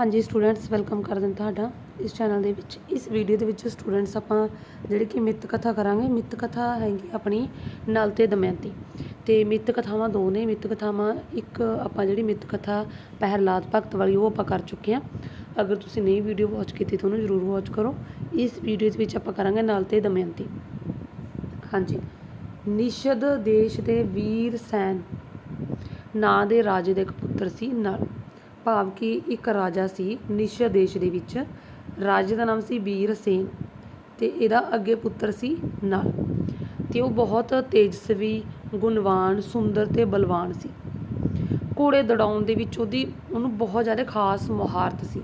ਹਾਂਜੀ students welcome ਕਰਦੇ ਹਾਂ ਤੁਹਾਡਾ ਇਸ ਚੈਨਲ ਦੇ ਵਿੱਚ। ਇਸ ਵੀਡੀਓ ਦੇ ਵਿੱਚ ਸਟੂਡੈਂਟਸ ਆਪਾਂ ਜਿਹੜੀ ਕਿ ਮਿੱਤ ਕਥਾ ਕਰਾਂਗੇ। ਮਿੱਤ ਕਥਾ ਹੈਗੀ ਆਪਣੀ ਨਲ ਤੇ ਦਮਯੰਤੀ। ਤੇ ਮਿੱਤ ਕਥਾਵਾਂ ਦੋ ਨੇ। ਮਿੱਤ ਕਥਾਵਾਂ ਇੱਕ ਆਪਾਂ ਜਿਹੜੀ ਮਿੱਤ ਕਥਾ ਪਹਿਰਲਾਦ ਭਗਤ ਵਾਲੀ ਉਹ ਆਪਾਂ ਕਰ ਚੁੱਕੇ ਹਾਂ। ਅਗਰ ਤੁਸੀਂ ਨਹੀਂ ਵੀਡੀਓ ਵਾਚ ਕੀਤੀ ਤਾਂ ਉਹਨੂੰ ਜ਼ਰੂਰ ਵਾਚ ਕਰੋ। ਇਸ ਵੀਡੀਓ ਦੇ ਵਿੱਚ ਆਪਾਂ ਕਰਾਂਗੇ ਨਲ ਤੇ ਦਮਯੰਤੀ। ਹਾਂਜੀ। ਨਿਸ਼ਦ ਦੇਸ਼ ਦੇ ਵੀਰ ਸੈਨ। ਨਾਂ ਦੇ ਰਾਜੇ ਦੇ ਇੱਕ ਪੁੱਤਰ ਸੀ ਨਲ। ਭਾਵ ਕਿ ਇੱਕ ਰਾਜਾ ਸੀ ਨਿਸ਼ਦ ਦੇਸ਼ ਦੇ ਵਿੱਚ। ਰਾਜੇ ਦਾ ਨਾਮ ਸੀ ਵੀਰ ਸੇਨ ਤੇ ਇਹਦਾ ਅੱਗੇ ਪੁੱਤਰ ਸੀ ਨਲ। ਤੇ ਉਹ ਬਹੁਤ ਤੇਜਸਵੀ, ਗੁਣਵਾਨ, ਸੁੰਦਰ ਤੇ ਬਲਵਾਨ ਸੀ। ਘੋੜੇ ਦੜਾਉਣ ਦੇ ਵਿੱਚ ਉਹਦੀ, ਉਹਨੂੰ ਬਹੁਤ ਜ਼ਿਆਦਾ ਖਾਸ ਮੁਹਾਰਤ ਸੀ।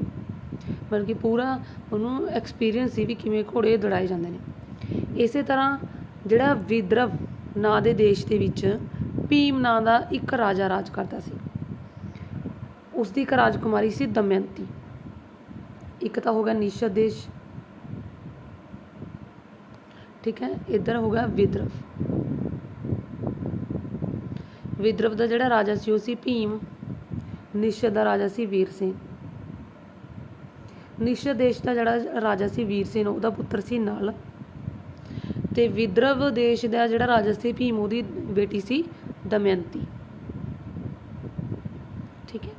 ਮਤਲਬ ਕਿ ਪੂਰਾ ਉਹਨੂੰ ਐਕਸਪੀਰੀਅੰਸ ਸੀ ਵੀ ਕਿਵੇਂ ਘੋੜੇ ਦੜਾਏ ਜਾਂਦੇ ਨੇ। ਇਸੇ ਤਰ੍ਹਾਂ ਜਿਹੜਾ ਵਿਦਰਵ ਨਾਂ ਦੇ ਦੇਸ਼ ਦੇ ਵਿੱਚ ਭੀਮ ਨਾਂ ਦਾ ਇੱਕ ਰਾਜਾ ਰਾਜ ਕਰਦਾ ਸੀ। ਉਸ ਦੀ ਇੱਕ ਰਾਜਕੁਮਾਰੀ ਸੀ ਦਮਯੰਤੀ। ਇੱਕ ਤਾਂ ਹੋ ਗਿਆ ਨਿਸ਼ਦ ਦੇਸ਼। ਠੀਕ ਹੈ, ਇੱਧਰ ਹੋ ਗਿਆ ਵਿਦਰਵ। ਵਿਦਰਵ ਦਾ ਜਿਹੜਾ ਰਾਜਾ ਸੀ, ਉਹ ਸੀ ਭੀਮ। ਨਿਸ਼ਦ ਦਾ ਰਾਜਾ ਸੀ ਵੀਰ ਸਿੰਘ ਨਿਸ਼ਦ ਦੇਸ਼ ਦਾ ਜਿਹੜਾ ਰਾਜਾ ਸੀ ਵੀਰ ਸਿੰਘ ਉਹਦਾ ਪੁੱਤਰ ਸੀ ਨਲ। ਤੇ ਵਿਦਰਵ ਦੇਸ਼ ਦਾ ਜਿਹੜਾ ਰਾਜਾ ਸੀ ਭੀਮ, ਉਹਦੀ ਬੇਟੀ ਸੀ ਦਮਯੰਤੀ ਠੀਕ ਹੈ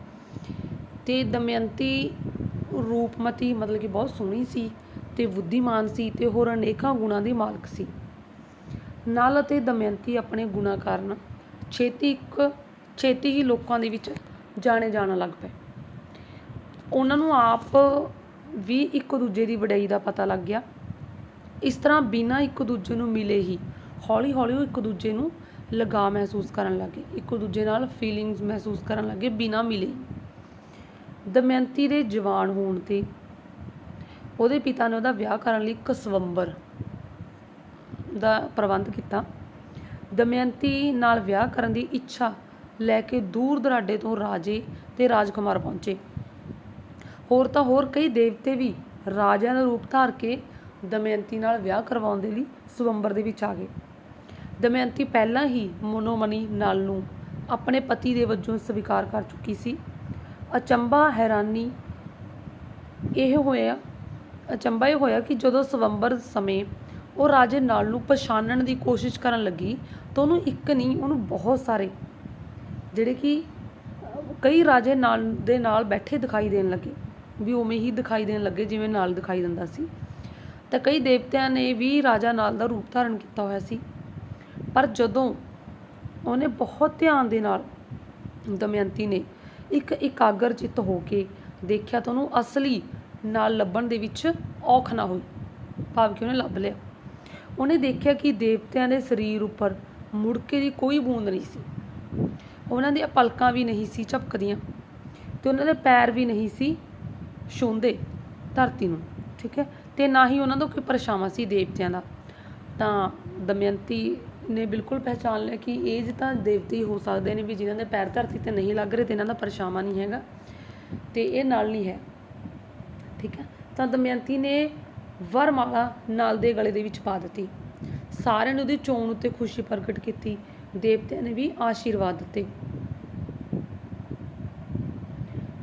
ਤੇ ਦਮਯੰਤੀ ਰੂਪਮਤੀ ਮਤਲਬ ਕਿ ਬਹੁਤ ਸੋਹਣੀ ਸੀ ਤੇ ਬੁੱਧੀਮਾਨ ਸੀ ਤੇ ਹੋਰ ਅਨੇਕਾਂ ਗੁਣਾਂ ਦੀ ਮਾਲਕ ਸੀ। ਨਲ ਅਤੇ ਦਮਯੰਤੀ ਆਪਣੇ ਗੁਣਾਂ ਕਾਰਨ ਛੇਤੀ ਇੱਕ, ਛੇਤੀ ਹੀ ਲੋਕਾਂ ਦੇ ਵਿੱਚ ਜਾਣੇ ਜਾਣ ਲੱਗ ਪਏ। ਉਹਨਾਂ ਨੂੰ ਆਪ ਵੀ ਇੱਕ ਦੂਜੇ ਦੀ ਵਡਿਆਈ ਦਾ ਪਤਾ ਲੱਗ ਗਿਆ। ਇਸ ਤਰ੍ਹਾਂ ਬਿਨਾਂ ਇੱਕ ਦੂਜੇ ਨੂੰ ਮਿਲੇ ਹੀ ਹੌਲੀ ਹੌਲੀ ਉਹ ਇੱਕ ਦੂਜੇ ਨੂੰ ਲਗਾਅ ਮਹਿਸੂਸ ਕਰਨ ਲੱਗੇ, ਇੱਕ ਦੂਜੇ ਨਾਲ ਫੀਲਿੰਗਸ ਮਹਿਸੂਸ ਕਰਨ ਲੱਗੇ ਬਿਨਾਂ ਮਿਲੇ ਦਮਯੰਤੀ ਦੇ ਜਵਾਨ ਹੋਣ ਤੇ ਉਹਦੇ ਪਿਤਾ ਨੇ ਉਹਦਾ ਵਿਆਹ ਕਰਨ ਲਈ ਕਸਵੰਬਰ ਦਾ ਪ੍ਰਬੰਧ ਕੀਤਾ। ਦਮਯੰਤੀ ਨਾਲ ਵਿਆਹ ਕਰਨ ਦੀ ਇੱਛਾ ਲੈ ਕੇ ਦੂਰ ਦਰਾਡੇ ਤੋਂ ਰਾਜੇ ਤੇ ਰਾਜਕੁਮਾਰ ਪਹੁੰਚੇ। ਹੋਰ ਤਾਂ ਹੋਰ ਕਈ ਦੇਵਤੇ ਵੀ ਰਾਜਿਆਂ ਦਾ ਰੂਪ ਧਾਰ ਕੇ ਦਮਯੰਤੀ ਨਾਲ ਵਿਆਹ ਕਰਵਾਉਣ ਦੇ ਲਈ ਸਵੰਬਰ ਦੇ ਵਿੱਚ ਆ ਗਏ। ਦਮਯੰਤੀ ਪਹਿਲਾਂ ਹੀ ਮਨੋਮਨੀ ਨਲ ਨੂੰ ਆਪਣੇ ਪਤੀ ਦੇ ਵਜੋਂ ਸਵੀਕਾਰ ਕਰ ਚੁੱਕੀ ਸੀ। ਅਚੰਭਾ ਹੈਰਾਨੀ। ਇਹ ਹੋਇਆ, ਅਚੰਭਾ ਇਹ ਹੋਇਆ ਕਿ ਜਦੋਂ ਸਵੰਬਰ ਸਮੇਂ ਉਹ ਰਾਜੇ ਨਾਲ ਨੂੰ ਪਛਾਣਨ ਦੀ ਕੋਸ਼ਿਸ਼ ਕਰਨ ਲੱਗੀ ਤਾਂ ਉਹਨੂੰ ਇੱਕ ਨਹੀਂ, ਉਹਨੂੰ ਬਹੁਤ ਸਾਰੇ, ਜਿਹੜੇ ਕਿ ਕਈ ਰਾਜੇ ਨਾਲ ਦੇ ਨਾਲ ਬੈਠੇ ਦਿਖਾਈ ਦੇਣ ਲੱਗੇ, ਵੀ ਉਵੇਂ ਹੀ ਦਿਖਾਈ ਦੇਣ ਲੱਗੇ ਜਿਵੇਂ ਨਾਲ ਦਿਖਾਈ ਦਿੰਦਾ ਸੀ। ਤਾਂ ਕਈ ਦੇਵਤਿਆਂ ਨੇ ਵੀ ਰਾਜਾ ਨਾਲ ਦਾ ਰੂਪ ਧਾਰਨ ਕੀਤਾ ਹੋਇਆ ਸੀ। ਪਰ ਜਦੋਂ ਉਹਨੇ ਬਹੁਤ ਧਿਆਨ ਦੇ ਨਾਲ ਦਮਯੰਤੀ ਨੇ ਇੱਕ ਇਕਾਗਰ ਚਿੱਤ ਹੋ ਕੇ ਦੇਖਿਆ ਤਾਂ ਉਹਨੂੰ ਅਸਲੀ ਨਾਲ ਲੱਭਣ ਦੇ ਵਿੱਚ ਔਖ ਨਾ ਹੋਈ। ਭਾਵ ਕਿ ਉਹਨੇ ਲੱਭ ਲਿਆ। ਉਹਨੇ ਦੇਖਿਆ ਕਿ ਦੇਵਤਿਆਂ ਦੇ ਸਰੀਰ ਉੱਪਰ ਮੁੜਕੇ ਦੀ ਕੋਈ ਬੂੰਦ ਨਹੀਂ ਸੀ। ਉਹਨਾਂ ਦੀਆਂ ਪਲਕਾਂ ਵੀ ਨਹੀਂ ਸੀ ਝਪਕਦੀਆਂ ਤੇ ਉਹਨਾਂ ਦੇ ਪੈਰ ਵੀ ਨਹੀਂ ਸੀ ਛੂੰਦੇ ਧਰਤੀ ਨੂੰ, ਠੀਕ ਹੈ? ਤੇ ਨਾ ਹੀ ਉਹਨਾਂ ਦਾ ਕੋਈ ਪਰਛਾਵਾਂ ਸੀ ਦੇਵਤਿਆਂ ਦਾ। ਤਾਂ ਦਮਯੰਤੀ ਨੇ ਬਿਲਕੁਲ ਪਹਿਚਾਨ ਲਿਆ ਕਿ ਇਹ ਜੇ ਤਾਂ ਦੇਵਤੇ ਹੋ ਸਕਦੇ ਨੇ ਵੀ ਜਿਨ੍ਹਾਂ ਦੇ ਪੈਰ ਧਰਤੀ ਤੇ ਨਹੀਂ ਲੱਗ ਰਹੇ ਤੇ ਇਹਨਾਂ ਦਾ ਪਰਛਾਵਾਂ ਨਹੀਂ ਹੈਗਾ ਤੇ ਇਹ ਨਾਲ ਨਹੀਂ ਹੈ। ਠੀਕ ਹੈ? ਤਾਂ ਦਮਯੰਤੀ ਨੇ ਵਰਮਾਲਾ ਨਾਲ ਦੇ ਗਲੇ ਦੇ ਵਿੱਚ ਪਾ ਦਿੱਤੀ। ਸਾਰਿਆਂ ਨੇ ਉਹਦੀ ਚੋਣ ਉੱਤੇ ਖੁਸ਼ੀ ਪ੍ਰਗਟ ਕੀਤੀ। ਦੇਵਤਿਆਂ ਨੇ ਵੀ ਆਸ਼ੀਰਵਾਦ ਦਿੱਤੇ।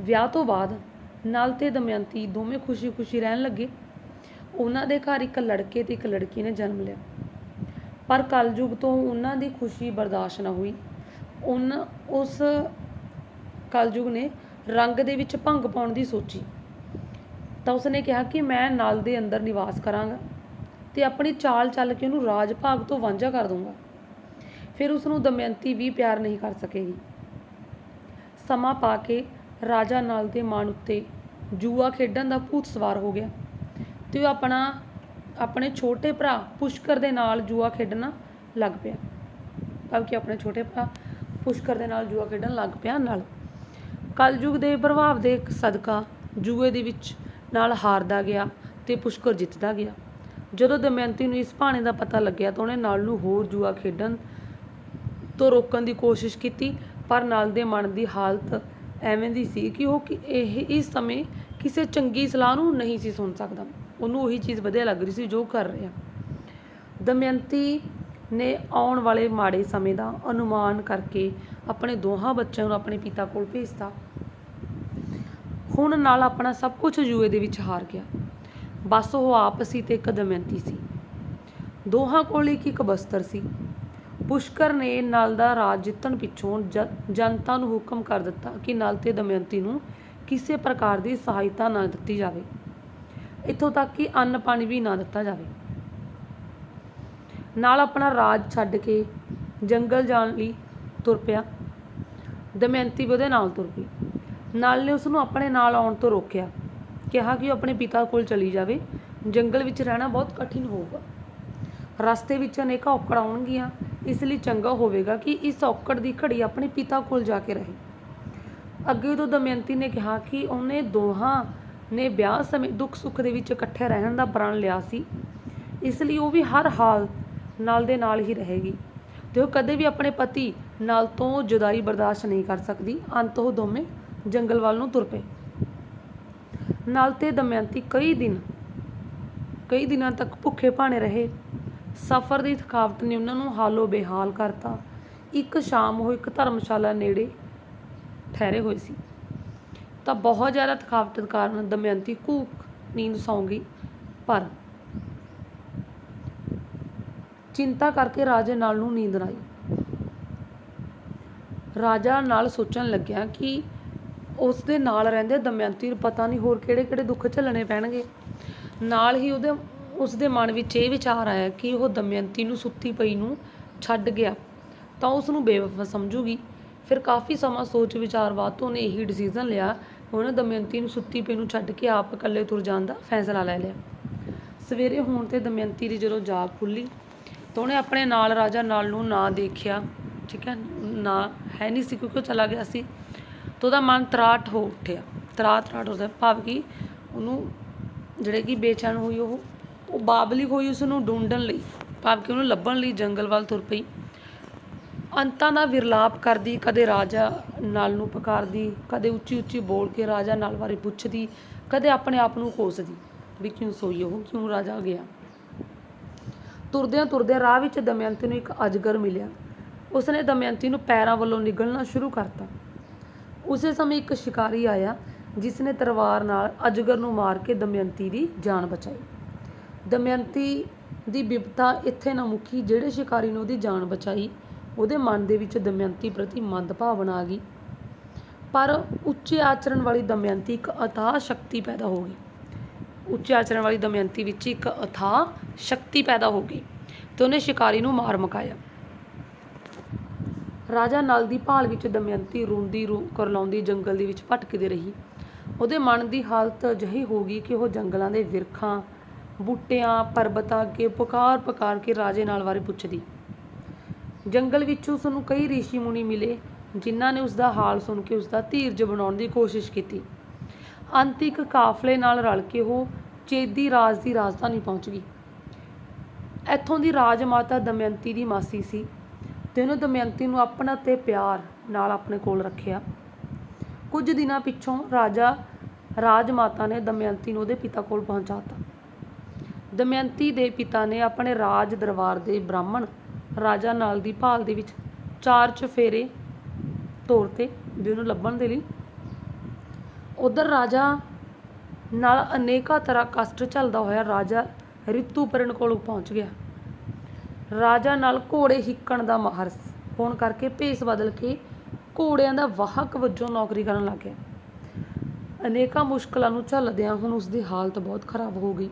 ਵਿਆਹ ਤੋਂ ਬਾਅਦ ਨਲ ਤੇ ਦਮਯੰਤੀ ਦੋਵੇਂ ਖੁਸ਼ੀ-ਖੁਸ਼ੀ ਰਹਿਣ ਲੱਗੇ। ਉਹਨਾਂ ਦੇ ਘਰ ਇੱਕ ਲੜਕੇ ਤੇ ਇੱਕ ਲੜਕੀ ਨੇ ਜਨਮ ਲਿਆ। ਪਰ ਕਲਯੁਗ ਤੋਂ ਉਹਨਾਂ ਦੀ ਖੁਸ਼ੀ ਬਰਦਾਸ਼ਤ ਨਾ ਹੋਈ। ਉਹਨਾਂ ਉਸ ਕਲਯੁਗ ਨੇ ਰੰਗ ਦੇ ਵਿੱਚ ਭੰਗ ਪਾਉਣ ਦੀ ਸੋਚੀ। ਤਾਂ ਉਸਨੇ ਕਿਹਾ ਕਿ ਮੈਂ ਨਲ ਦੇ ਅੰਦਰ ਨਿਵਾਸ ਕਰਾਂਗਾ ਤੇ ਆਪਣੀ ਚਾਲ ਚੱਲ ਕੇ ਉਹਨੂੰ ਰਾਜ ਭਾਗ ਤੋਂ ਵਾਂਝਾ ਕਰ ਦੂੰਗਾ ਫਿਰ ਉਸ ਨੂੰ ਦਮਯੰਤੀ ਵੀ ਪਿਆਰ ਨਹੀਂ ਕਰ ਸਕੇਗੀ। ਸਮਾਂ ਪਾ ਕੇ ਰਾਜਾ ਨਲ ਦੇ ਮਨ ਉੱਤੇ ਜੂਆ ਖੇਡਣ ਦਾ ਭੂਤ ਸਵਾਰ ਹੋ ਗਿਆ ਤੇ ਉਹ ਆਪਣਾ ਆਪਣੇ ਛੋਟੇ ਭਰਾ ਪੁਸ਼ਕਰ ਦੇ ਨਾਲ ਜੂਆ ਖੇਡਣਾ ਲੱਗ ਪਿਆ। ਭਾਵ ਕਿ ਆਪਣੇ ਛੋਟੇ ਭਰਾ ਪੁਸ਼ਕਰ ਦੇ ਨਾਲ ਜੂਆ ਖੇਡਣ ਲੱਗ ਪਿਆ ਨਾਲ। ਕਲਯੁਗ ਦੇ ਪ੍ਰਭਾਵ ਦੇ ਸਦਕਾ ਜੂਏ ਦੇ ਵਿੱਚ ਨਾਲ ਹਾਰਦਾ ਗਿਆ ਤੇ ਪੁਸ਼ਕਰ ਜਿੱਤਦਾ ਗਿਆ। ਜਦੋਂ ਦਮਯੰਤੀ ਨੂੰ ਇਸ ਭਾਣੇ ਦਾ ਪਤਾ ਲੱਗਿਆ ਤਾਂ ਉਹਨੇ ਨਾਲ ਨੂੰ ਹੋਰ ਜੂਆ ਖੇਡਣ ਤੋਂ ਰੋਕਣ ਦੀ ਕੋਸ਼ਿਸ਼ ਕੀਤੀ, ਪਰ ਨਾਲ ਦੇ ਮਨ ਦੀ ਹਾਲਤ ਐਵੇਂ ਦੀ ਸੀ ਕਿ ਉਹ ਇਹ ਇਸ ਸਮੇਂ ਕਿਸੇ ਚੰਗੀ ਸਲਾਹ ਨੂੰ ਨਹੀਂ ਸੀ ਸੁਣ ਸਕਦਾ। ਉਹਨੂੰ ਉਹੀ ਚੀਜ਼ ਵਧੀਆ ਲੱਗ ਰਹੀ ਸੀ ਜੋ ਕਰ ਰਿਹਾ। ਦਮਯੰਤੀ ਨੇ ਆਉਣ ਵਾਲੇ ਮਾੜੇ ਸਮੇਂ ਦਾ ਅਨੁਮਾਨ ਕਰਕੇ ਆਪਣੇ ਦੋਹਾਂ ਬੱਚਿਆਂ ਨੂੰ ਆਪਣੇ ਪਿਤਾ ਕੋਲ ਭੇਜਤਾ। ਹੁਣ ਨਾਲ ਆਪਣਾ ਸਭ ਕੁਝ ਜੂਏ ਦੇ ਵਿੱਚ ਹਾਰ ਗਿਆ। ਬਸ ਉਹ ਆਪ ਸੀ ਤੇ ਇੱਕ ਦਮਯੰਤੀ ਸੀ। ਦੋਹਾਂ ਕੋਲ ਇੱਕ ਇੱਕ ਬਸਤਰ ਸੀ। ਪੁਸ਼ਕਰ ਨੇ ਨਲ ਦਾ ਰਾਜ ਜਿੱਤਣ ਪਿੱਛੋਂ ਜ- ਜਨਤਾ ਨੂੰ ਹੁਕਮ ਕਰ ਦਿੱਤਾ ਕਿ ਨਲ ਤੇ ਦਮਯੰਤੀ ਨੂੰ ਕਿਸੇ ਪ੍ਰਕਾਰ ਦੀ ਸਹਾਇਤਾ ਨਾ ਦਿੱਤੀ ਜਾਵੇ। ਇੱਥੋਂ ਤੱਕ ਕਿ ਅੰਨ ਪਾਣੀ ਵੀ ਨਾ ਦਿੱਤਾ ਜਾਵੇ। ਨਾਲ ਆਪਣਾ ਰਾਜ ਛੱਡ ਕੇ ਜੰਗਲ ਜਾਣ ਲਈ ਤੁਰ ਪਿਆ। ਦਮਯੰਤੀ ਵੀ ਉਹਦੇ ਨਾਲ ਤੁਰ ਪਈ। ਨਲ ਨੇ ਉਸ ਨੂੰ ਆਪਣੇ ਨਾਲ ਆਉਣ ਤੋਂ ਰੋਕਿਆ। ਕਿਹਾ ਕਿ ਉਹ ਆਪਣੇ ਪਿਤਾ ਕੋਲ ਚਲੀ ਜਾਵੇ। ਜੰਗਲ ਵਿੱਚ ਰਹਿਣਾ ਬਹੁਤ ਕਠਿਨ ਹੋਊਗਾ। ਰਸਤੇ ਵਿੱਚ ਅਨੇਕਾਂ ਔਕੜ ਆਉਣਗੀਆਂ। ਇਸ ਲਈ ਚੰਗਾ ਹੋਵੇਗਾ ਕਿ ਇਸ ਔਕੜ ਦੀ ਘੜੀ ਆਪਣੇ ਪਿਤਾ ਕੋਲ ਜਾ ਕੇ ਰਹੇ। ਅੱਗੇ ਤੋਂ ਦਮਯੰਤੀ ਨੇ ਕਿਹਾ ਕਿ ਉਹਨੇ ਦੋਹਾਂ ਨੇ ਵਿਆਹ ਸਮੇਂ ਦੁੱਖ ਸੁੱਖ ਦੇ ਵਿੱਚ ਇਕੱਠੇ ਰਹਿਣ ਦਾ ਪ੍ਰਣ ਲਿਆ ਸੀ। ਇਸ ਲਈ ਉਹ ਵੀ ਹਰ ਹਾਲ ਨਾਲ ਦੇ ਨਾਲ ਹੀ ਰਹੇਗੀ। ਤੇ ਉਹ ਕਦੇ ਵੀ ਆਪਣੇ ਪਤੀ ਨਾਲ ਤੋਂ ਜੁਦਾਈ ਬਰਦਾਸ਼ਤ ਨਹੀਂ ਕਰ ਸਕਦੀ। ਅੰਤ ਉਹ ਦੋਵੇਂ ਜੰਗਲ ਵੱਲ ਨੂੰ ਤੁਰ ਪਏ। ਨਾਲ ਤੇ ਦਮਯੰਤੀ ਕਈ ਦਿਨ, ਕਈ ਦਿਨਾਂ ਤੱਕ ਭੁੱਖੇ ਭਾਣੇ ਰਹੇ। ਸਫ਼ਰ ਦੀ ਥਕਾਵਟ ਨੇ ਉਹਨਾਂ ਨੂੰ ਹਾਲੋ ਬੇਹਾਲ ਕਰਤਾ। ਇੱਕ ਸ਼ਾਮ ਉਹ ਇੱਕ ਧਰਮਸ਼ਾਲਾ ਨੇੜੇ ਠਹਿਰੇ ਹੋਏ ਸੀ। ਤਾਂ ਬਹੁਤ ਜ਼ਿਆਦਾ ਥਕਾਵਟ ਕਾਰਨ ਦਮਯੰਤੀ ਕੂਕ ਨੀਂਦ ਸੌਂ ਗਈ ਪਰ ਚਿੰਤਾ ਕਰਕੇ ਰਾਜੇ ਨਾਲ ਨੂੰ ਨੀਂਦ ਆਈ। ਰਾਜਾ ਨਾਲ ਸੋਚਣ ਲੱਗਿਆ ਕਿ ਉਸ ਦੇ ਨਾਲ ਰਹਿੰਦੇ ਦਮਯੰਤੀ ਨੂੰ ਪਤਾ ਨਹੀਂ ਹੋਰ ਕਿਹੜੇ ਕਿਹੜੇ ਦੁੱਖ ਝੱਲਣੇ ਪੈਣਗੇ। ਨਾਲ ਹੀ ਉਹਦੇ, ਉਸ ਦੇ ਮਨ ਵਿੱਚ ਇਹ ਵਿਚਾਰ ਆਇਆ ਕਿ ਉਹ ਦਮਯੰਤੀ ਨੂੰ ਸੁੱਤੀ ਪਈ ਨੂੰ ਛੱਡ ਗਿਆ ਤਾਂ ਉਸ ਨੂੰ ਬੇਵਫਾ ਸਮਝੂਗੀ। ਫਿਰ ਕਾਫੀ ਸਮਾਂ ਸੋਚ ਵਿਚਾਰ ਬਾਅਦ ਤੋਂ ਉਹਨੇ ਇਹੀ ਡਿਸੀਜਨ ਲਿਆ ਉਹਨੇ ਦਮਯੰਤੀ ਨੂੰ ਸੁੱਤੀ ਪਈ ਨੂੰ ਛੱਡ ਕੇ ਆਪ ਇਕੱਲੇ ਤੁਰ ਜਾਣ ਦਾ ਫੈਸਲਾ ਲੈ ਲਿਆ। ਸਵੇਰੇ ਹੋਣ ਤੇ ਦਮਯੰਤੀ ਦੀ ਜਦੋਂ ਜਾਗ ਖੁੱਲੀ ਤਾਂ ਉਹਨੇ ਆਪਣੇ ਨਾਲ ਰਾਜਾ ਨਾਲ ਨੂੰ ਨਾ ਦੇਖਿਆ, ਠੀਕ ਹੈ, ਨਾ, ਹੈ ਨਹੀਂ ਸੀ ਕਿਉਂਕਿ ਉਹ ਚਲਾ ਗਿਆ ਸੀ। ਤਾਂ ਉਹਦਾ ਮਨ ਤਰਾਟ ਹੋ ਉੱਠਿਆ। ਤਰਾਟ ਤਰਾਟ ਹੋ ਗਿਆ, ਭਾਵ ਕਿ ਉਹਨੂੰ ਜਿਹੜੇ ਕਿ ਬੇਚੈਨ ਹੋਈ ਉਹ ਉਹ ਬਾਬਲੀ ਹੋਈ ਉਸ ਨੂੰ ਢੂੰਡਣ ਲਈ, ਭਾਵ ਕਿ ਉਹਨੂੰ ਲੱਭਣ ਲਈ ਜੰਗਲ ਵੱਲ ਤੁਰ ਪਈ। ਅੰਤਾਂ ਦਾ ਵਿਰਲਾਪ ਕਰਦੀ, ਕਦੇ ਰਾਜਾ ਨਾਲ ਨੂੰ ਪੁਕਾਰਦੀ, ਕਦੇ ਉੱਚੀ ਉੱਚੀ ਬੋਲ ਕੇ ਰਾਜਾ ਨਾਲ ਬਾਰੇ ਪੁੱਛਦੀ, ਕਦੇ ਆਪਣੇ ਆਪ ਨੂੰ ਕੋਸਦੀ, ਵੀ ਕਿਉਂ ਸੋਈ ਉਹ ਕਿਉਂ ਰਾਜਾ ਗਿਆ। ਤੁਰਦਿਆਂ ਤੁਰਦਿਆਂ ਰਾਹ ਵਿੱਚ ਦਮਯੰਤੀ ਨੂੰ ਇੱਕ ਅਜਗਰ ਮਿਲਿਆ। ਉਸਨੇ ਦਮਯੰਤੀ ਨੂੰ ਪੈਰਾਂ ਵੱਲੋਂ ਨਿਗਲਣਾ ਸ਼ੁਰੂ ਕਰਤਾ। ਉਸੇ ਸਮੇਂ ਇੱਕ ਸ਼ਿਕਾਰੀ ਆਇਆ ਜਿਸ ਨੇ ਤਲਵਾਰ ਨਾਲ ਅਜਗਰ ਨੂੰ ਮਾਰ ਕੇ ਦਮਯੰਤੀ ਦੀ ਜਾਨ ਬਚਾਈ। ਦਮਯੰਤੀ ਦੀ ਬਿਪਤਾ ਇੱਥੇ ਨਾ ਮੁੱਕੀ, ਜਿਹੜੇ ਸ਼ਿਕਾਰੀ ਨੇ ਉਹਦੀ ਜਾਨ ਬਚਾਈ ਉਹਦੇ ਮਨ ਦੇ ਵਿੱਚ ਦਮਯੰਤੀ ਪ੍ਰਤੀ ਮੰਦ ਭਾਵਨਾ ਆ ਗਈ। ਪਰ ਉੱਚੇ ਆਚਰਣ ਵਾਲੀ ਦਮਯੰਤੀ ਇੱਕ ਅਥਾਹ ਸ਼ਕਤੀ ਪੈਦਾ ਹੋ ਗਈ। ਉੱਚੇ ਆਚਰਣ ਵਾਲੀ ਦਮਯੰਤੀ ਵਿੱਚ ਇੱਕ ਅਥਾਹ ਸ਼ਕਤੀ ਪੈਦਾ ਹੋ ਗਈ ਤੇ ਉਹਨੇ ਸ਼ਿਕਾਰੀ ਨੂੰ ਮਾਰ ਮੁਕਾਇਆ। ਰਾਜਾ ਨਲ ਦੀ ਭਾਲ ਵਿੱਚ ਦਮਯੰਤੀ ਰੋਂਦੀ ਰੂ ਕਰਲਾਉਂਦੀ ਜੰਗਲ ਦੇ ਵਿੱਚ ਭਟਕਦੀ ਰਹੀ। ਉਹਦੇ ਮਨ ਦੀ ਹਾਲਤ ਅਜਿਹੀ ਹੋ ਗਈ ਕਿ ਉਹ ਜੰਗਲਾਂ ਦੇ ਵਿਰਖਾਂ, ਬੂਟਿਆਂ, ਪਰਬਤਾਂ ਅੱਗੇ ਪੁਕਾਰ ਪੁਕਾਰ ਕੇ ਰਾਜੇ ਨਾਲ ਬਾਰੇ ਪੁੱਛਦੀ। ਜੰਗਲ ਵਿੱਚ ਉਸ ਨੂੰ ਕਈ ઋષਿ ਮੁਨੀ ਮਿਲੇ, ਜਿਨ੍ਹਾਂ ਨੇ ਉਸ ਦਾ ਹਾਲ ਸੁਣ ਕੇ ਉਸ ਦਾ ਧੀਰਜ ਬਣਾਉਣ ਦੀ ਕੋਸ਼ਿਸ਼ ਕੀਤੀ। ਅੰਤ ਇੱਕ ਕਾਫਲੇ ਨਾਲ ਰਲ ਕੇ ਉਹ ਚੇਦੀ ਰਾਜ ਦੀ ਰਾਜਧਾਨੀ ਪਹੁੰਚ ਗਈ। ਇੱਥੋਂ ਦੀ ਰਾਜਮਾਤਾ ਦਮਯੰਤੀ ਦੀ ਮਾਸੀ ਸੀ ਤੇ ਉਹਨੇ ਦਮਯੰਤੀ ਨੂੰ ਆਪਣਾ ਤੇ ਪਿਆਰ ਨਾਲ ਆਪਣੇ ਕੋਲ ਰੱਖਿਆ। ਕੁਝ ਦਿਨਾਂ ਪਿੱਛੋਂ ਰਾਜਾ ਰਾਜਮਾਤਾ ਨੇ ਦਮਯੰਤੀ ਨੂੰ ਉਹਦੇ ਪਿਤਾ ਕੋਲ ਪਹੁੰਚਾਤਾ ਦਮਯੰਤੀ ਦੇ ਪਿਤਾ ਨੇ ਆਪਣੇ ਰਾਜ ਦਰਬਾਰ ਦੇ ਬ੍ਰਾਹਮਣ ਰਾਜਾ ਨਾਲ ਦੀ ਭਾਲ ਦੇ ਵਿੱਚ ਚਾਰ ਚਫੇਰੇ ਤੌਰ ਤੇ ਵੀ ਉਹਨੂੰ ਲੱਭਣ ਦੇ ਲਈ। ਉਧਰ ਰਾਜਾ ਨਾਲ ਅਨੇਕਾਂ ਤਰ੍ਹਾਂ ਕਸ਼ਟ ਝੱਲਦਾ ਹੋਇਆ ਰਾਜਾ ਰਿਤੂਪਰਨ ਕੋਲ ਪਹੁੰਚ ਗਿਆ। ਰਾਜਾ ਨਾਲ ਘੋੜੇ ਹਿੱਕਣ ਦਾ ਮਾਹਰ ਹੋਣ ਕਰਕੇ ਭੇਸ ਬਦਲ ਕੇ ਘੋੜਿਆਂ ਦਾ ਵਾਹਕ ਵਜੋਂ ਨੌਕਰੀ ਕਰਨ ਲੱਗ ਗਿਆ। ਅਨੇਕਾਂ ਮੁਸ਼ਕਲਾਂ ਨੂੰ ਝੱਲਦਿਆਂ ਹੁਣ ਉਸ ਦੀ ਹਾਲਤ ਬਹੁਤ ਖਰਾਬ ਹੋ ਗਈ।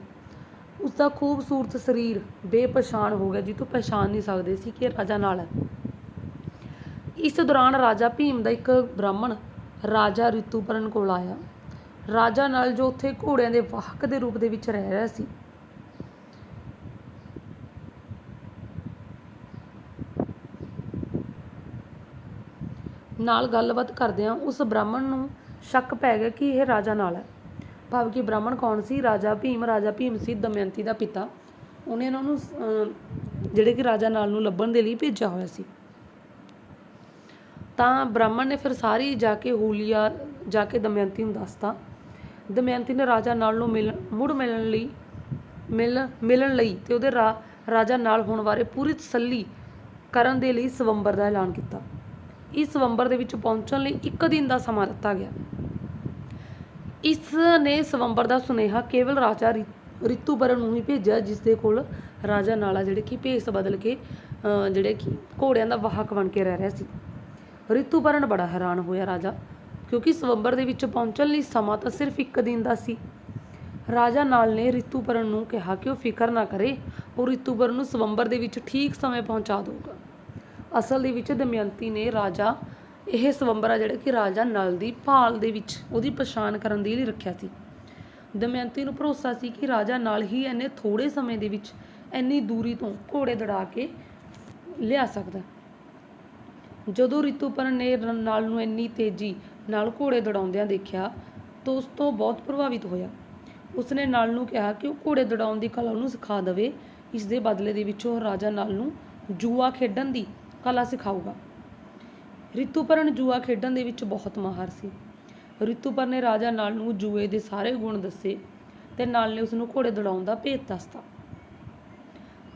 ਉਸ ਦਾ ਖੂਬਸੂਰਤ ਸਰੀਰ ਬੇਪਛਾਣ ਹੋ ਗਿਆ ਜਿੱਤੋਂ ਪਛਾਣ ਨਹੀਂ ਸਕਦੇ ਸੀ ਕਿ ਇਹ ਰਾਜਾ ਨਾਲ ਹੈ। ਇਸ ਦੌਰਾਨ ਰਾਜਾ ਭੀਮ ਦਾ ਇੱਕ ਬ੍ਰਾਹਮਣ ਰਾਜਾ ਰਿਤੂਪਰਨ ਕੋਲ ਆਇਆ। ਰਾਜਾ ਨਾਲ ਜੋ ਉੱਥੇ ਘੋੜਿਆਂ ਦੇ ਵਾਹਕ ਦੇ ਰੂਪ ਦੇ ਵਿੱਚ ਰਹਿ ਰਿਹਾ ਸੀ। ਨਾਲ ਗੱਲਬਾਤ ਕਰਦਿਆਂ ਉਸ ਬ੍ਰਾਹਮਣ ਨੂੰ ਸ਼ੱਕ ਪੈ ਗਿਆ ਕਿ ਇਹ ਰਾਜਾ ਨਾਲ ਹੈ। ਭਾਵ ਕਿ ਬ੍ਰਾਹਮਣ ਕੌਣ ਸੀ? ਰਾਜਾ ਭੀਮ ਰਾਜਾ ਭੀਮ ਸੀ ਦਮਯੰਤੀ ਦਾ ਪਿਤਾ। ਉਹਨੇ ਇਹਨਾਂ ਨੂੰ ਜਿਹੜੇ ਕਿ ਰਾਜਾ ਨਾਲ ਨੂੰ ਲੱਭਣ ਦੇ ਲਈ ਭੇਜਿਆ ਹੋਇਆ ਸੀ। ਤਾਂ ਬ੍ਰਾਹਮਣ ਨੇ ਫਿਰ ਸਾਰੀ ਜਾ ਕੇ ਹੂਲੀਆ, ਜਾ ਕੇ ਦਮਯੰਤੀ ਨੂੰ ਦੱਸਤਾ। ਦਮਯੰਤੀ ਨੇ ਰਾਜਾ ਨਾਲ ਨੂੰ ਮਿਲਣ, ਮੁੜ ਮਿਲਣ ਲਈ, ਮਿਲ, ਮਿਲਣ ਲਈ ਤੇ ਉਹਦੇ ਰਾਜਾ ਨਾਲ ਹੋਣ ਬਾਰੇ ਪੂਰੀ ਤਸੱਲੀ ਕਰਨ ਦੇ ਲਈ ਸਵੰਬਰ ਦਾ ਐਲਾਨ ਕੀਤਾ। ਇਸ ਸਵੰਬਰ ਦੇ ਵਿੱਚ ਪਹੁੰਚਣ ਲਈ ਇੱਕ ਦਿਨ ਦਾ ਸਮਾਂ ਦਿੱਤਾ ਗਿਆ। ਇਸ ਨੇ ਸਵੰਬਰ ਦਾ ਸੁਨੇਹਾ ਕੇਵਲ ਰਾਜਾ ਰਿ- ਰਿਤੂਪਰਨ ਨੂੰ ਹੀ ਭੇਜਿਆ ਜਿਸ ਦੇ ਕੋਲ ਰਾਜਾ ਨਾਲਾ ਜਿਹੜੇ ਕਿ ਭੇਸ ਬਦਲ ਕੇ ਜਿਹੜੇ ਕਿ ਘੋੜਿਆਂ ਦਾ ਵਾਹਕ ਬਣ ਕੇ ਰਹਿ ਰਿਹਾ ਸੀ। ਰਿਤੂਪਰਨ ਬੜਾ ਹੈਰਾਨ ਹੋਇਆ ਰਾਜਾ, ਕਿਉਂਕਿ ਸਵੰਬਰ ਦੇ ਵਿੱਚ ਪਹੁੰਚਣ ਲਈ ਸਮਾਂ ਤਾਂ ਸਿਰਫ ਇੱਕ ਦਿਨ ਦਾ ਸੀ। ਰਾਜਾ ਨਾਲ ਨੇ ਰਿਤੂਪਰਨ ਨੂੰ ਕਿਹਾ ਕਿ ਉਹ ਫਿਕਰ ਨਾ ਕਰੇ, ਉਹ ਰਿਤੂਪਰਨ ਨੂੰ ਸਵੰਬਰ ਦੇ ਵਿੱਚ ਠੀਕ ਸਮੇਂ ਪਹੁੰਚਾ ਦੇਊਗਾ। ਅਸਲ ਦੇ ਵਿੱਚ ਦਮਯੰਤੀ ਨੇ ਰਾਜਾ ਇਹ ਸਵੰਬਰ ਆ ਜਿਹੜਾ ਕਿ ਰਾਜਾ ਨਲ ਦੀ ਭਾਲ ਦੇ ਵਿੱਚ ਉਹਦੀ ਪਛਾਣ ਕਰਨ ਦੇ ਲਈ ਰੱਖਿਆ ਸੀ। ਦਮਯੰਤੀ ਨੂੰ ਭਰੋਸਾ ਸੀ ਕਿ ਰਾਜਾ ਨਾਲ ਹੀ ਇੰਨੇ ਥੋੜੇ ਸਮੇਂ ਦੇ ਵਿੱਚ ਇੰਨੀ ਦੂਰੀ ਤੋਂ ਘੋੜੇ ਦੜਾ ਕੇ ਲਿਆ ਸਕਦਾ। ਜਦੋਂ ਰਿਤੂਪਰਨ ਨੇ ਰ- ਨਲ ਨੂੰ ਇੰਨੀ ਤੇਜ਼ੀ ਨਾਲ ਘੋੜੇ ਦੜਾਉਂਦਿਆਂ ਦੇਖਿਆ, ਤਾਂ ਉਸ ਤੋਂ ਬਹੁਤ ਪ੍ਰਭਾਵਿਤ ਹੋਇਆ। ਉਸਨੇ ਨਲ ਨੂੰ ਕਿਹਾ ਕਿ ਉਹ ਘੋੜੇ ਦੜਾਉਣ ਦੀ ਕਲਾ ਉਹਨੂੰ ਸਿਖਾ ਦੇਵੇ। ਇਸ ਦੇ ਬਦਲੇ ਦੇ ਵਿੱਚ ਉਹ ਰਾਜਾ ਨਲ ਨੂੰ ਜੂਆ ਖੇਡਣ ਦੀ ਕਲਾ ਸਿਖਾਊਗਾ। ਰਿਤੂਪਰਨ ਜੂਆ ਖੇਡਣ ਦੇ ਵਿੱਚ ਬਹੁਤ ਮਾਹਰ ਸੀ। ਰਿਤੂਪਰ ਨੇ ਰਾਜਾ ਨਲ ਨੂੰ ਜੂਏ ਦੇ ਸਾਰੇ ਗੁਣ ਦੱਸੇ ਤੇ ਨਲ ਨੇ ਉਸ ਨੂੰ ਘੋੜੇ ਦੜਾਉਣ ਦਾ ਭੇਤ ਦੱਸਤਾ।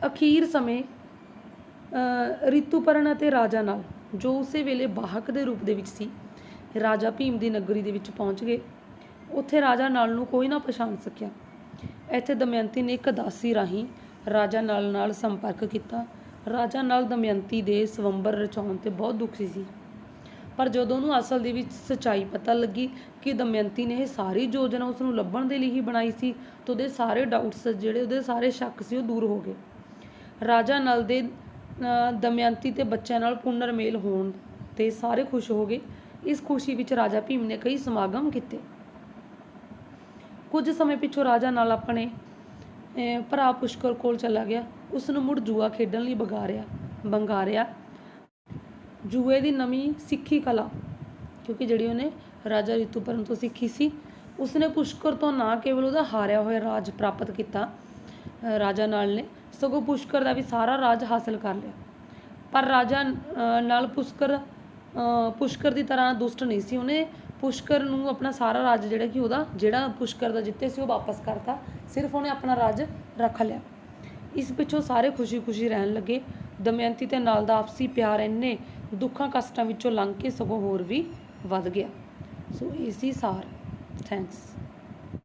ਅਖੀਰ ਸਮੇਂ, ਅਹ ਰਿਤੂਪਰਨ ਅਤੇ ਰਾਜਾ ਨਲ, ਜੋ ਉਸੇ ਵੇਲੇ ਬਾਹਕ ਦੇ ਰੂਪ ਦੇ ਵਿੱਚ ਸੀ, ਰਾਜਾ ਭੀਮ ਦੀ ਨਗਰੀ ਦੇ ਵਿੱਚ ਪਹੁੰਚ ਗਏ। ਉੱਥੇ ਰਾਜਾ ਨਲ ਨੂੰ ਕੋਈ ਨਾ ਪਛਾਣ ਸਕਿਆ। ਇੱਥੇ ਦਮਯੰਤੀ ਨੇ ਇੱਕ ਦਾਸੀ ਰਾਹੀਂ ਰਾਜਾ ਨਲ ਨਾਲ ਸੰਪਰਕ ਕੀਤਾ। ਰਾਜਾ ਨਲ ਦਮਯੰਤੀ ਦੇ ਸਵੰਬਰ ਰਚਾਉਣ ਤੇ ਬਹੁਤ ਦੁਖੀ ਸੀ। ਪਰ ਜਦੋਂ ਉਹਨੂੰ ਅਸਲ ਦੇ ਵਿੱਚ ਸਚਾਈ ਪਤਾ ਲੱਗੀ ਕਿ ਦਮਯੰਤੀ ਨੇ ਇਹ ਸਾਰੀ ਯੋਜਨਾ ਉਸ ਨੂੰ ਲੱਭਣ ਦੇ ਲਈ ਹੀ ਬਣਾਈ ਸੀ ਤਾਂ ਉਹਦੇ ਸਾਰੇ ਡਾਊਟਸ ਜਿਹੜੇ ਉਹਦੇ ਸਾਰੇ ਸ਼ੱਕ ਸੀ ਉਹ ਦੂਰ ਹੋ ਗਏ। ਰਾਜਾ ਨਲ ਦੇ ਅਹ, ਦਮਯੰਤੀ ਤੇ ਬੱਚਿਆਂ ਨਾਲ ਪੁਨਰਮੇਲ ਹੋਣ ਤੇ ਸਾਰੇ ਖੁਸ਼ ਹੋ ਗਏ। ਇਸ ਖੁਸ਼ੀ ਵਿੱਚ ਰਾਜਾ ਭੀਮ ਨੇ ਕਈ ਸਮਾਗਮ ਕੀਤੇ। ਕੁਝ ਸਮੇਂ ਪਿੱਛੋਂ ਰਾਜਾ ਨਲ ਆਪਣੇ ਅਹ, ਭਰਾ ਪੁਸ਼ਕਰ ਕੋਲ ਚਲਾ ਗਿਆ। ਉਸ ਨੂੰ ਮੁੜ ਜੂਆ ਖੇਡਣ ਲਈ ਬਗਾਰਿਆ ਬੰਗਾਰਿਆ। ਜੂਏ ਦੀ ਨਵੀਂ ਸਿੱਖੀ ਕਲਾ, ਕਿਉਂਕਿ ਜਿਹੜੀ ਉਹਨੇ ਰਾਜਾ ਰਿਤੂਪਰਨ ਤੋਂ ਸਿੱਖੀ ਸੀ, ਉਸਨੇ ਪੁਸ਼ਕਰ ਤੋਂ ਨਾ ਕੇਵਲ ਉਹਦਾ ਹਾਰਿਆ ਹੋਇਆ ਰਾਜ ਪ੍ਰਾਪਤ ਕੀਤਾ ਰਾਜਾ ਨਾਲ ਨੇ, ਸਗੋਂ ਪੁਸ਼ਕਰ ਦਾ ਵੀ ਸਾਰਾ ਰਾਜ ਹਾਸਲ ਕਰ ਲਿਆ। ਪਰ ਰਾਜਾ ਨਾਲ ਪੁਸ਼ਕਰ ਪੁਸ਼ਕਰ ਦੀ ਤਰ੍ਹਾਂ ਦੁਸ਼ਟ ਨਹੀਂ ਸੀ। ਉਹਨੇ ਪੁਸ਼ਕਰ ਨੂੰ ਆਪਣਾ ਸਾਰਾ ਰਾਜ ਜਿਹੜਾ ਕਿ ਉਹਦਾ, ਜਿਹੜਾ ਪੁਸ਼ਕਰ ਦਾ ਜਿੱਤੇ ਸੀ, ਉਹ ਵਾਪਸ ਕਰਤਾ। ਸਿਰਫ ਉਹਨੇ ਆਪਣਾ ਰਾਜ ਰੱਖ ਲਿਆ। ਇਸ ਪਿੱਛੋਂ ਸਾਰੇ ਖੁਸ਼ੀ-ਖੁਸ਼ੀ ਰਹਿਣ ਲੱਗੇ। ਦਮਯੰਤੀ ਤੇ ਨਾਲ ਦਾ ਆਪਸੀ ਪਿਆਰ ਇੰਨੇ ਦੁੱਖਾਂ ਕਸ਼ਟਾਂ ਵਿੱਚੋਂ ਲੰਘ ਕੇ ਸਗੋਂ ਹੋਰ ਵੀ ਵੱਧ ਗਿਆ। ਸੋ ਇਸੀ ਸਾਰ। ਥੈਂਕਸ